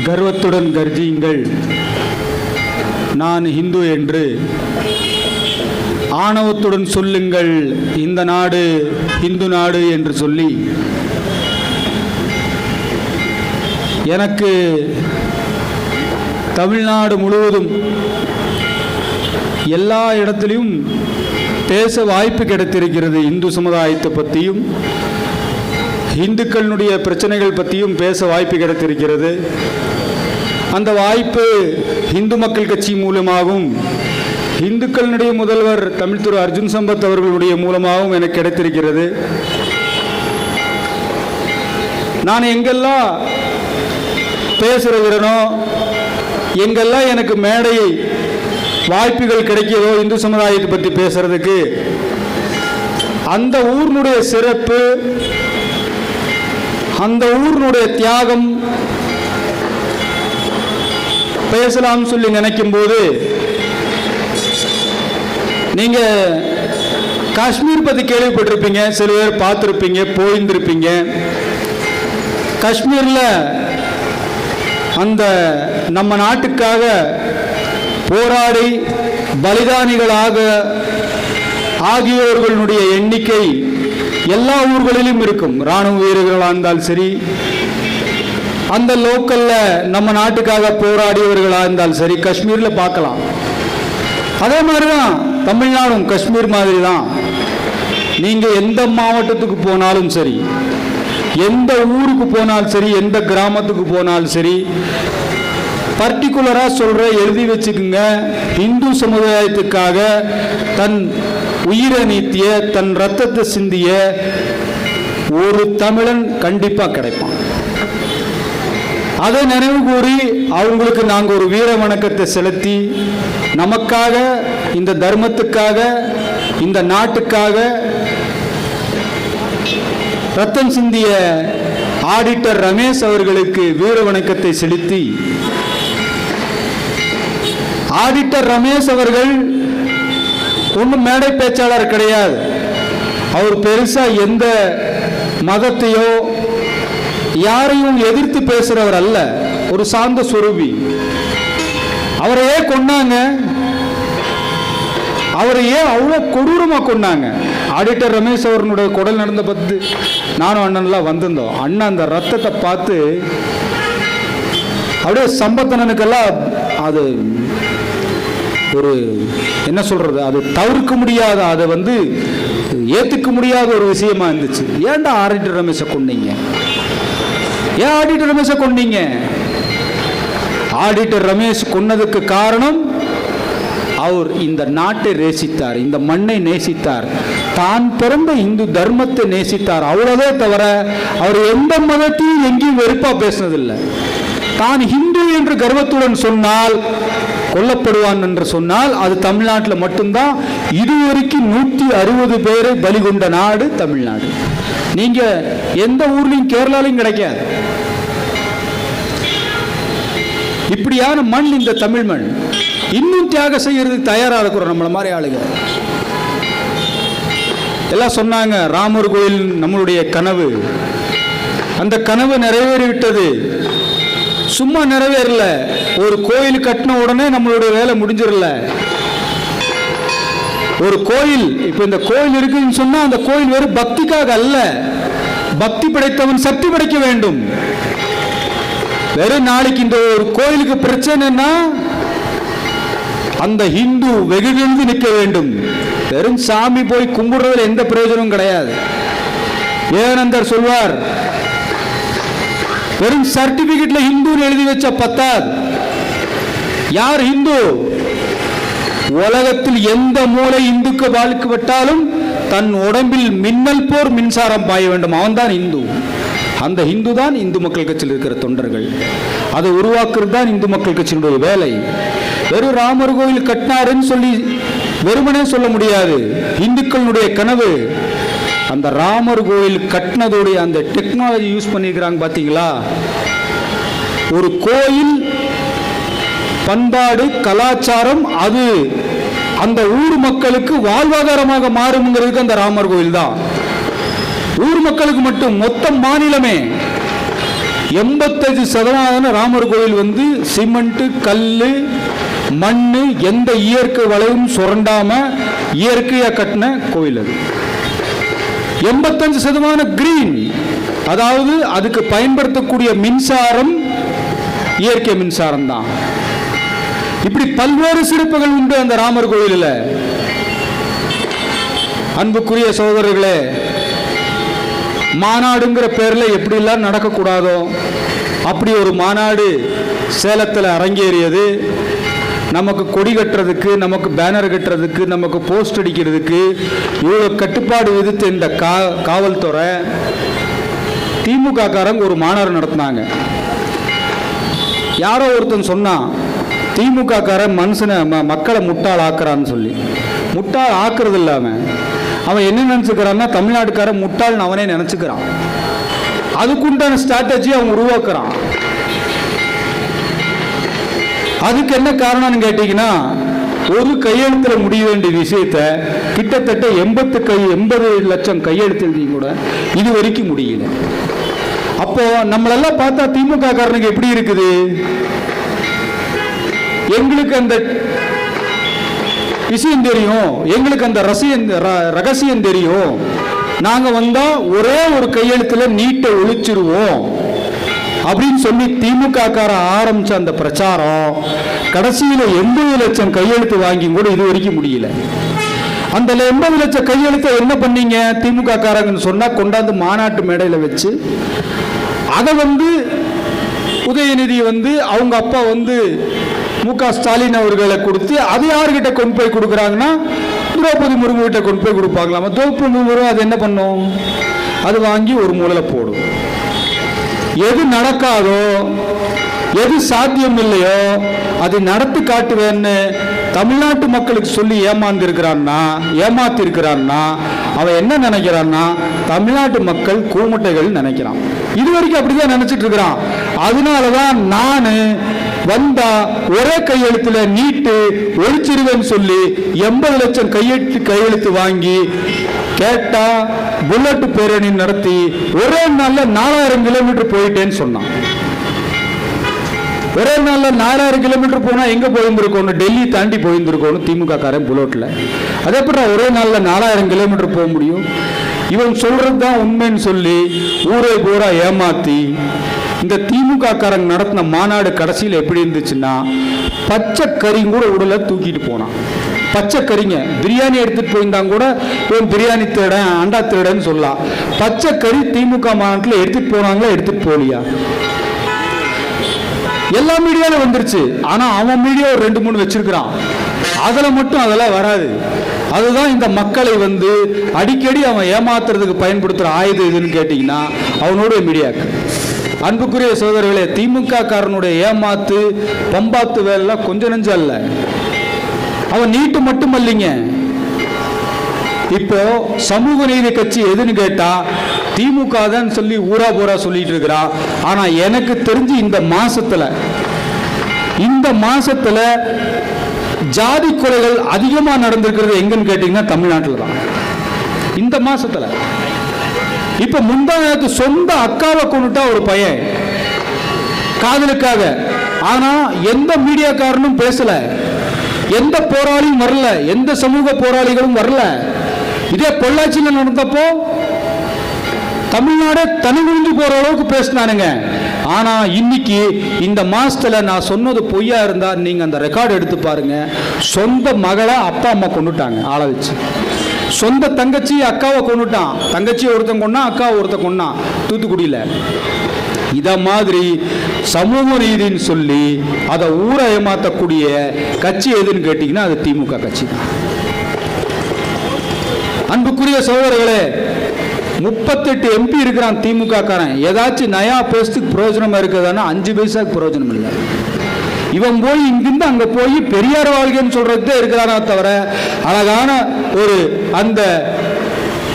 கர்வத்துடன் கர்ஜியுங்கள். நான் இந்து என்று ஆணவத்துடன் சொல்லுங்கள். இந்த நாடு இந்து நாடு என்று சொல்லி எனக்கு தமிழ்நாடு முழுவதும் எல்லா இடத்துலையும் பேச வாய்ப்பு கிடைத்திருக்கிறது. இந்து சமுதாயத்தை பற்றியும் இந்துக்களுடைய பிரச்சனைகள் பற்றியும் பேச வாய்ப்பு கிடைத்திருக்கிறது. அந்த வாய்ப்பு இந்து மக்கள் கட்சி மூலமாகவும் இந்துக்களினுடைய முதல்வர் தமிழ் திரு அர்ஜுன் சம்பத் அவர்களுடைய மூலமாகவும் எனக்கு கிடைத்திருக்கிறது. நான் எங்கெல்லாம் பேசுகிறேனோ எங்கெல்லாம் எனக்கு மேடை வாய்ப்புகள் கிடைக்கிறதோ இந்து சமுதாயத்தை பற்றி பேசுறதுக்கு அந்த ஊரினுடைய சிறப்பு அந்த ஊரினுடைய தியாகம் பேசலாம் சொல்லி நினைக்கும் போது நீங்க காஷ்மீர் பத்தி கேள்விப்பட்டிருப்பீங்க சில பேர் பார்த்துருப்பீங்க போயிருந்திருப்பீங்க. காஷ்மீர்ல அந்த நம்ம நாட்டுக்காக போராடி பலிதானிகளாக ஆகியோர்களுடைய எண்ணிக்கை எல்லா ஊர்களிலும் இருக்கும். இராணுவ வீரர்களாக இருந்தாலும் சரி அந்த லோக்கல்ல நம்ம நாட்டுக்காக போராடியவர்களாக இருந்தாலும் சரி காஷ்மீரில் பார்க்கலாம். அதே மாதிரி தான் தமிழ்நாடும் காஷ்மீர் மாதிரி தான் நீங்கள் எந்த மாவட்டத்துக்கு போனாலும் சரி எந்த ஊருக்கு போனாலும் சரி எந்த கிராமத்துக்கு போனாலும் சரி பர்டிகுலராக சொல்ற எழுதி வச்சுக்குங்க. இந்து சமுதாயத்துக்காக தன் உயிரை நீத்திய தன் ரத்தத்தை சிந்திய ஒரு தமிழன் கண்டிப்பாக கிடைப்பான். அதை நினைவு கூறி அவங்களுக்கு நாங்கள் ஒரு வீர வணக்கத்தை செலுத்தி நமக்காக இந்த தர்மத்துக்காக இந்த நாட்டுக்காக ரத்தம் சிந்திய ஆடிட்டர் ரமேஷ் அவர்களுக்கு வீர வணக்கத்தை செலுத்தி ஆடிட்டர் ரமேஷ் அவர்கள் ஒன்றும் மேடை பேச்சாளர் கிடையாது. அவர் பெருசா எந்த மதத்தையோ யாரையும் எதிர்த்து பேசுறவர் அல்ல. ஒரு சார்ந்த சுரூபி அவரையே கொண்டாங்க கொன்னாங்க? அவ்வளோ கொடூரமாக கொன்னாங்க? ஆடிட்டர் ரமேஷ் அவர்களுடைய குடல் நடந்த பத்து நானும் அண்ணன்லாம் வந்திருந்தோம். அண்ணன் அந்த ரத்தத்தை பார்த்து அப்படியே சம்பத்தனனுக்கெல்லாம் அது ஒரு என்ன சொல்றது அது தவிர்க்க முடியாத அதை வந்து ஏத்துக்க முடியாத ஒரு விஷயமா இருந்துச்சு. ஏன்டா ஆடிட்டர் ரமேஷை கொன்னீங்க? ஏன் ஆடிட்டர் ரமேஷை கொன்னீங்க? ஆடிட்டர் ரமேஷ் கொன்னதுக்கு காரணம் அவர் இந்த நாட்டை நேசித்தார் இந்த மண்ணை நேசித்தார். தான் பிறந்த இந்து தர்மத்தை நேசித்தார். அவ்வளவே தவிர அவர் எந்த மதத்தையும் எங்கேயும் வெறுப்பாக பேசினதில்லை. தான் ஹிந்து என்று கர்வத்துடன் சொன்னால் கொல்லப்படுவான் என்று சொன்னால் அது தமிழ்நாட்டில் மட்டும்தான். இதுவரைக்கும் நூற்றி அறுபது பேரை பலி கொண்ட நாடு தமிழ்நாடு. நீங்க எந்த ஊர்லயும் கேரளாலையும் கிடைக்காது. இப்படியான மண் இந்த தமிழ் மண். இன்னும் தியாகம் செய்யறதுக்கு தயாரா இருக்கிறோம் நம்மள மாதிரி ஆளுங்க. எல்லாம் சொன்னாங்க ராமர் கோயில் நம்மளுடைய கனவு. அந்த கனவு நிறைவேறிவிட்டது. சும்மா நிறைவேறல. ஒரு கோயில் கட்டின உடனே நம்மளுடைய வேலை முடிஞ்சிடல. ஒரு கோயில் இப்ப இந்த கோயில் இருக்குன்னு சொன்னா அந்த கோயில் வெறும் பக்திக்காக அல்ல. பக்தி படைத்தவன் சக்தி படைக்க வேண்டும். வெறும் நாளைக்கு இந்த ஒரு கோயிலுக்கு பிரச்சனைன்னா அந்த ஹிந்து வெகுவிழுந்து நிற்க வேண்டும். வெறும் சாமி போய் கும்பிடுறதுல எந்த பிரயோஜனமும் கிடையாது. ஏனந்தர் சொல்வார் வெறும் சர்டிபிகேட்ல ஹிந்துன்னு எழுதி வச்ச பத்தாது. யார் ஹிந்து? உலகத்தில் எந்த மூலை இந்துக்கு வாழ்க்கப்பட்டாலும் தன் உடம்பில் மின்னல் போர் மின்சாரம் பாய வேண்டும். அவன்தான் இந்து. அந்த இந்து தான் இந்து மக்கள் கட்சியில் இருக்கிற தொண்டர்கள். அதை உருவாக்குறது தான் இந்து மக்கள் கட்சியினுடைய வேலை. வெறும் ராமர் கோயில் கட்டினாருன்னு சொல்லி வெறுமனே சொல்ல முடியாது. இந்துக்களுடைய கனவு அந்த ராமர் கோயில் கட்டினதுடைய அந்த டெக்னாலஜி யூஸ் பண்ணியிருக்கிறாங்க பார்த்தீங்களா ஒரு கோயில் பண்பாடு கலாச்சாரம் அது. அந்த ஊர் மக்களுக்கு வாழ்வாதாரமாக மாறுங்கிறதுக்கு அந்த ராமர் கோயில் தான். ஊர் மக்களுக்கு மட்டும் மொத்த மாநிலமே. எண்பத்தஞ்சு சதவீதம் ராமர் கோயில் வந்து சிமெண்ட் கல் மண் எந்த இயற்கை வளைவும் சுரண்டாம இயற்கையாக கட்டின கோயில் அது. எண்பத்தஞ்சு சதமான கிரீன் அதாவது அதுக்கு பயன்படுத்தக்கூடிய மின்சாரம் இயற்கை மின்சாரம் தான் இப்படி பல்வேறு சிறப்புகள் உண்டு அந்த ராமர் கோயிலில். அன்புக்குரிய சகோதரர்களே மாநாடுங்கிற பேரில் எப்படிலாம் நடக்கக்கூடாதோ அப்படி ஒரு மாநாடு சேலத்தில் அரங்கேறியது. நமக்கு கொடி கட்டுறதுக்கு நமக்கு பேனர் கட்டுறதுக்கு நமக்கு போஸ்ட் அடிக்கிறதுக்கு இவ்வளோ கட்டுப்பாடு விதித்த இந்த கா காவல்துறை திமுக காரங்க ஒரு மாநாடு நடத்தினாங்க. யாரோ ஒருத்தன் சொன்னான் திமுக காரன் மனுஷனை ம- மக்களை முட்டாள் ஆக்குறான்னு சொல்லி. முட்டாள் ஆக்குறது இல்லாமல் அவன். என்ன நினச்சிக்கிறான்னா தமிழ்நாட்டுக்காரன் முட்டாள்னு அவனே நினச்சிக்கிறான். அதுக்குண்டான ஸ்ட்ராட்டஜி அவன் உருவாக்குறான். அதுக்கு என்ன காரணம்னு கேட்டிங்கன்னா ஒரு கையெழுத்தில் முடிய வேண்டிய விஷயத்த கிட்டத்தட்ட எண்பத்து கை எண்பது லட்சம் கையெழுத்து கூட இது வரைக்கும் முடியல. அப்போ நம்மளெல்லாம் பார்த்தா திமுக காரனுக்கு எப்படி இருக்குது? எங்களுக்கு அந்த விஷயம் தெரியும் எங்களுக்கு அந்த ரசியம் ர- ரகசியம் தெரியும். நாங்க வந்தா ஒரே ஒரு கையெழுத்துல நீட்டை ஒழிச்சிருவோம். அப்படின்னு சொல்லி திமுக கார ஆரம்பிச்ச அந்த பிரச்சாரம் கடைசியில எண்பது லட்சம் கையெழுத்து வாங்கி கூட இது வரைக்கும் முடியல. அந்த எண்பது லட்சம் கையெழுத்தை என்ன பண்ணீங்க? திமுக காரங்கன்னு சொன்னா கொண்டாந்து மாநாட்டு மேடையில வச்சு அதை வந்து உதயநிதி வந்து அவங்க அப்பா வந்து மு க ஸ்டாலின் அவர்களை கொடுத்து அது யார்கிட்ட கொண்டு போய் கொடுக்குறாங்கன்னா திரௌபதி முர்மு கிட்ட கொண்டு போய் கொடுப்பாங்களாமா. திரௌபதி முர்மு அது என்ன பண்ணும்? அது வாங்கி ஒரு மூலையில் போடும். எது நடக்காதோ எது சாத்தியம் இல்லையோ அதை நடத்தி காட்டுவேன்னு தமிழ்நாட்டு மக்களுக்கு சொல்லி ஏமாந்திருக்கிறான்னா ஏமாத்திருக்கிறான்னா அவன் என்ன நினைக்கிறான்னா தமிழ்நாட்டு மக்கள் கூமுட்டைகள் நினைக்கிறான். இது வரைக்கும் அப்படிதான் நினைச்சிட்டு இருக்கிறான் அதனாலதான் நான் வந்தா ஒரே கையெழுத்துல நீட்டு ஒழிச்சிருவேன்னு சொல்லி எண்பது லட்சம் கையெழுத்து கையெழுத்து வாங்கி கேட்டா புல்லட் பேரணி நடத்தி ஒரே நாள்ல நாலாயிரம் கிலோமீட்டர் போயிட்டேன்னு சொன்னான். ஒரே நாள்ல நாலாயிரம் கிலோமீட்டர் போனா எங்க போயிருந்திருக்கோம் டெல்லி தாண்டி போயிருந்திருக்கோம் திமுக காரன் புல்லட்ல. அதே எப்படி ஒரே நாள்ல நாலாயிரம் கிலோமீட்டர் போக முடியும்? இவன் சொல்றது தான் உண்மைன்னு சொல்லி ஊரை பூரா ஏமாத்தி இந்த திமுக காரங்க நடத்தின மாநாடு கடைசியில் எப்படி இருந்துச்சுன்னா பச்சை கறி கூட உடலை தூக்கிட்டு போனான். பச்சை கறிங்க. பிரியாணி எடுத்துட்டு போயிருந்தாங்க கூட இவன் பிரியாணி தேடன் அண்டா தேடன்னு சொல்லலாம். பச்சை கறி திமுக மாநாட்டில் எடுத்துட்டு போனாங்களா எடுத்துட்டு போலியா எல்லா மீடியாலும் வந்துருச்சு. ஆனா அவன் மீடியா ஒரு ரெண்டு மூணு வச்சிருக்கிறான். அதுல மட்டும் அதெல்லாம் வராது. அதுதான் இந்த மக்களை வந்து அடிக்கடி அவன் ஏமாத்துறதுக்கு பயன்படுத்துற ஆயுதம் இதுன்னு கேட்டிங்கன்னா அவனோட மீடியாக்கு அன்புக்குரிய சோதரர்களே திமுக காரனுடைய ஏமாத்து பம்பாத்து வேலைலாம் கொஞ்சம் நெஞ்சம் அல்ல. அவன் நீட்டு மட்டும் இல்லைங்க இப்போ சமூக நீதி கட்சி எதுன்னு கேட்டா திமுக தான் சொல்லி ஊரா பூரா சொல்லிட்டு இருக்கிறா. ஆனா எனக்கு தெரிஞ்சு இந்த மாசத்துல இந்த மாசத்துல ஜாதி கொலைகள் அதிகமா நடந்திருக்கிறது எங்கன்னு கேட்டீங்கன்னா தமிழ்நாட்டில் தான். இந்த மாசத்துல. இப்ப முந்தா சொந்த அக்காவை கொண்டுட்டா ஒரு பையன். காதலுக்காக. ஆனா எந்த மீடியாக்காரனும் பேசல. எந்த போராளியும் வரல எந்த சமூக போராளிகளும் வரல. இதே பொள்ளாச்சியில் நடந்தப்போ தமிழ்நாடே தனிமுடிஞ்சு போற அளவுக்கு பேசினானுங்க. ஆனா இன்னைக்கு இந்த மாசத்துல நான் சொன்னது பொய்யா இருந்தா நீங்க அந்த ரெக்கார்டு எடுத்து பாருங்க. சொந்த மகளை அப்பா அம்மா கொண்டுட்டாங்க ஆளை வச்சு. சொந்த தங்கச்சி அக்காவை கொண்டுட்டான் தங்கச்சி ஒருத்தன் கொண்டான் அக்காவை ஒருத்தன் கொண்டான் தூத்துக்குடியில. இத மாதிரி சமூக நீதின்னு சொல்லி அதை ஊரை ஏமாத்தக்கூடிய கட்சி எதுன்னு கேட்டிங்கன்னா அது திமுக கட்சி தான். அன்புக்குரிய சகோதரர்களே முப்பத்தெட்டு எம்பி இருக்கிறான் திமுக காரன். ஏதாச்சும் நயா பேசுறதுக்கு பிரயோஜனமா இருக்குதுன்னா அஞ்சு பைசாக்கு பிரயோஜனம் இல்லை. இவன் போய் இங்கிருந்து அங்க போய் பெரியார் வாழ்க்கைன்னு சொல்றதே இருக்கிறானா தவிர அழகான ஒரு அந்த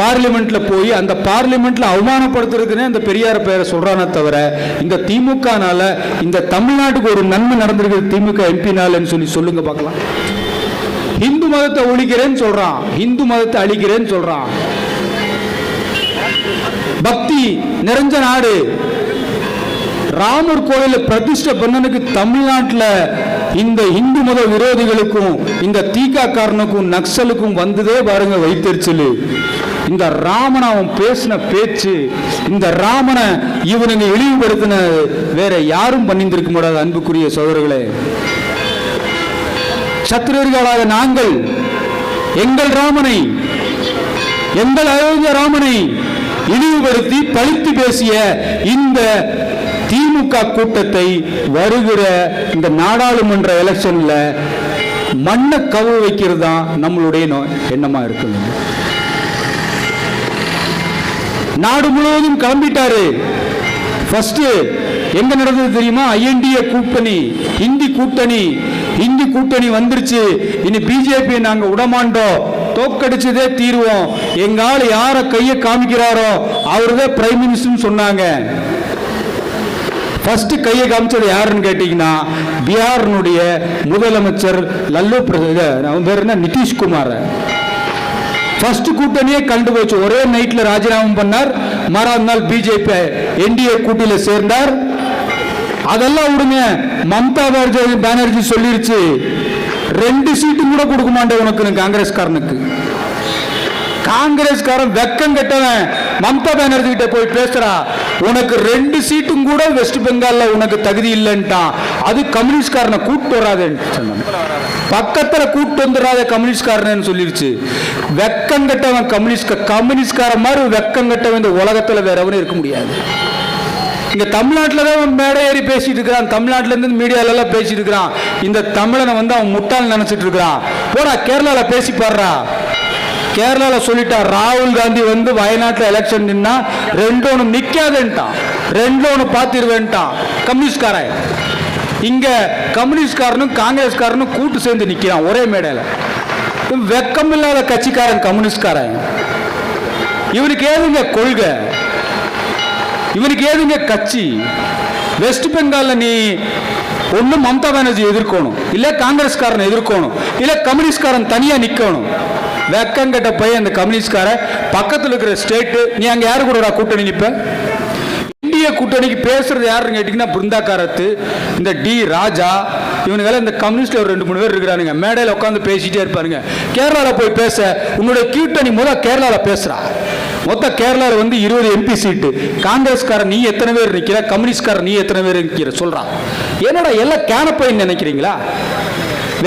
பார்லிமெண்ட்ல போய் அந்த பார்லிமெண்ட்ல அவமானப்படுத்துறதுக்குன்னே அந்த பெரியார் பெயரை சொல்றானே தவிர இந்த திமுகனால இந்த தமிழ்நாட்டுக்கு ஒரு நன்மை நடந்திருக்கு திமுக எம்பினாலன்னு சொல்லி சொல்லுங்க பார்க்கலாம். இந்து மதத்தை ஒழிக்கிறேன்னு சொல்றான். இந்து மதத்தை அழிக்கிறேன்னு சொல்றான். பக்தி நிறைஞ்ச நாடு. ராமர் கோயில பிரதிஷ்டை பண்ணனுக்கு தமிழ்நாட்டில் இந்த இந்து மத விரோதிகளுக்கும் இந்த தீகா காரனுக்கும் நக்சலுக்கும் வந்ததே பாருங்க வைத்தறிச்சலு. இந்த ராமன் அவன் பேசின பேச்சு இந்த ராமனை இவனுங்க இழிவுபடுத்தின வேற யாரும் பண்ணிந்திருக்க முடியாது அன்புக்குரிய சோதர்களே சத்திரர்களாக நாங்கள் எங்கள் ராமனை எங்கள் அயோத்திய ராமனை இழிவுபடுத்தி பழித்து பேசிய இந்த திமுக கூட்டத்தை வருகிற இந்த நாடாளுமன்ற எலெக்ஷன்ல மண்ணை கவு வைக்கிறது தான் நம்மளுடைய எண்ணமா இருக்குது நாடு முழுவதும் கிளம்பிட்டாரு. ஃபர்ஸ்ட் எங்க நடந்தது தெரியுமா? ஐஎன்டிஏ கூட்டணி இந்தி கூட்டணி இந்தி கூட்டணி வந்துருச்சு. இனி பிஜேபி நாங்க உடமாண்டோம். தோக்கடிச்சதே தீருவோம். எங்க ஆள் யார கைய காமிக்கிறாரோ அவருதான் பிரைம் மினிஸ்டர் சொன்னாங்க. ஃபர்ஸ்ட் கையை காமிச்சது யாருன்னு கேட்டீங்கன்னா பீகாரினுடைய முதலமைச்சர் லல்லு பிரசாத் பேர் என்ன நிதிஷ்குமார். ஃபர்ஸ்ட் கூட்டணியே கண்டு போச்சு. ஒரே நைட்ல ராஜினாமா பண்ணார். மறாவது நாள் பிஜேபி என்டிஏ கூட்டில சேர்ந்தார். அதெல்லாம் விடுங்க. மம்தா பானர்ஜி பானர்ஜி சொல்லிருச்சு. ரெண்டு சீட்டு கூட கொடுக்க மாட்டேன் உனக்கு காங்கிரஸ்காரனுக்கு. காங்கிரஸ்காரன் வெக்கம் கெட்டவன். மம்தா பானர்ஜி கிட்ட போய் பேசுறா. உனக்கு ரெண்டு சீட்டும் கூட வெஸ்ட் பெங்கால்ல உனக்கு தகுதி இல்லைன்ட்டான். அது கம்யூனிஸ்ட்காரனை கூப்பிட்டு வராதுன்னு சொன்னாங்க பக்கத்துல கூட்டு வந்துடாத கம்யூனிஸ்ட்காரன்னு சொல்லிருச்சு. வெக்கம் கெட்டவன் கம்யூனிஸ்ட் கம்யூனிஸ்ட்கார மாதிரி வெக்கம் கெட்டவன் இந்த உலகத்துல வேற எவனும் இருக்க முடியாது. இங்க தமிழ்நாட்டில் தான் அவன் மேடை ஏறி பேசிட்டு இருக்கிறான். தமிழ்நாட்டிலேருந்து இருந்து மீடியால எல்லாம் பேசிட்டு இருக்கிறான். இந்த தமிழனை வந்து அவன் முட்டாள் நினைச்சிட்டு இருக்கிறான். போடா கேரளால பேசி பாடுறா கேரளால சொல்லிட்டா ராகுல் காந்தி வந்து வயநாட்டில் எலெக்ஷன் நின்னா ரெண்டு ஒன்று நிற்காதுன்ட்டான் ரெண்டு ஒன்று பார்த்துருவேன்ட்டான். கம்யூனிஸ்ட்காரன். இங்க கம்யூனிஸ்ட்காரனும் காங்கிரஸ்காரனும் கூட்டு சேர்ந்து நிக்கிறான் ஒரே மேடையில. வெக்கம் இல்லாத கட்சிக்காரன் கம்யூனிஸ்ட்காரன். இவனுக்கு ஏதுங்க கொள்கை? இவனுக்கு ஏதுங்க கட்சி? வெஸ்ட் பெங்கால்ல நீ ஒண்ணு மம்தா பானர்ஜி எதிர்க்கணும் இல்ல காங்கிரஸ்காரனை எதிர்க்கணும் இல்ல கம்யூனிஸ்ட்காரன் தனியா நிக்கணும். வெக்கங்கட்ட போய் அந்த கம்யூனிஸ்ட்காரன். பக்கத்தில் இருக்கிற ஸ்டேட்டு நீ அங்க யாரு கூட கூட்டணி நிற்பேன் இந்திய கூட்டணிக்கு பேசுறது யாருன்னு கேட்டீங்கன்னா பிருந்தாக்காரத்து இந்த டி ராஜா இவனுங்கெல்லாம் இந்த கம்யூனிஸ்ட்ல ஒரு ரெண்டு மூணு பேர் இருக்கிறானுங்க. மேடையில் உட்காந்து பேசிட்டே இருப்பாருங்க. கேரளாவில் போய் பேச உன்னுடைய கூட்டணி முதல் கேரளாவில் பேசுறா. மொத்த கேரளாவில் வந்து இருபது எம்பி சீட்டு. காங்கிரஸ்காரன் நீ எத்தனை பேர் நிற்கிற கம்யூனிஸ்ட்காரன் நீ எத்தனை பேர் நிற்கிற சொல்றான் என்னடா எல்லாம் கேனப்பைன்னு நினைக்கிறீங்களா?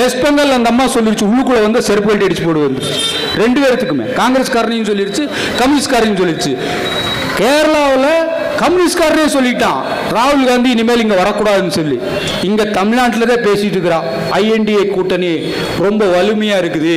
வெஸ்ட் பெங்கால் அந்த அம்மா சொல்லிருச்சு உள்ளுக்குள்ள வந்து செருப்பு வெட்டி அடிச்சு போடுவது ரெண்டு பேர்த்துக்குமே. காங்கிரஸ்காரனையும் சொல்லிடுச்சு கம்யூனிஸ்ட்காரனையும் சொல்லிருச்சு. கேரளாவில் கம்யூனிஸ்ட்காரனே சொல்லிட்டான். ராகுல் காந்தி இனிமேல் இங்கே வரக்கூடாதுன்னு சொல்லி. இங்கே தமிழ்நாட்டில் தான் பேசிட்டு இருக்கிறான். ஐஎன்டிஏ கூட்டணி ரொம்ப வலிமையாக இருக்குது.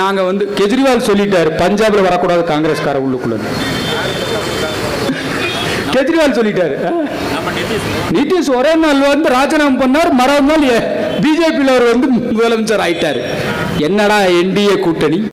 நாங்கள் வந்து கெஜ்ரிவால் சொல்லிட்டார் பஞ்சாபில் வரக்கூடாது காங்கிரஸ்கார உள்ளுக்குள்ள. கெஜ்ரிவால் சொல்லிட்டாரு. நிதிஷ் ஒரே நாள் வந்து ராஜினாமா பண்ணார் மறுநாள் பிஜேபியில் அவர் வந்து முதலமைச்சர் ஆயிட்டார். என்னடா என்டிஏ கூட்டணி?